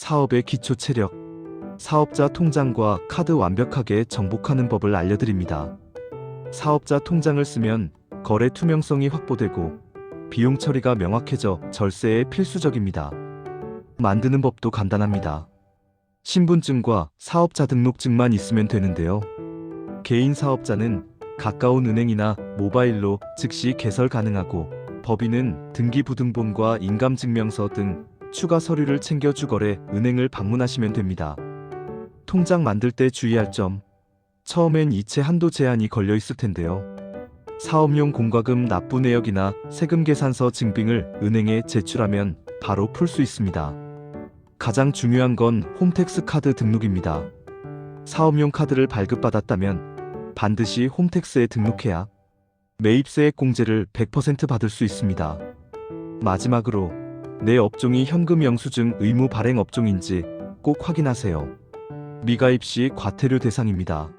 사업의 기초 체력, 사업자 통장과 카드 완벽하게 정복하는 법을 알려드립니다. 사업자 통장을 쓰면 거래 투명성이 확보되고 비용 처리가 명확해져 절세에 필수적입니다. 만드는 법도 간단합니다. 신분증과 사업자 등록증만 있으면 되는데요. 개인 사업자는 가까운 은행이나 모바일로 즉시 개설 가능하고 법인은 등기부등본과 인감증명서 등 추가 서류를 챙겨 주거래 은행을 방문하시면 됩니다. 통장 만들 때 주의할 점. 처음엔 이체 한도 제한이 걸려 있을 텐데요. 사업용 공과금 납부 내역이나 세금 계산서 증빙을 은행에 제출하면 바로 풀 수 있습니다. 가장 중요한 건 홈택스 카드 등록입니다. 사업용 카드를 발급받았다면 반드시 홈택스에 등록해야 매입세액 공제를 100% 받을 수 있습니다. 마지막으로 내 업종이 현금 영수증 의무 발행 업종인지 꼭 확인하세요. 미가입 시 과태료 대상입니다.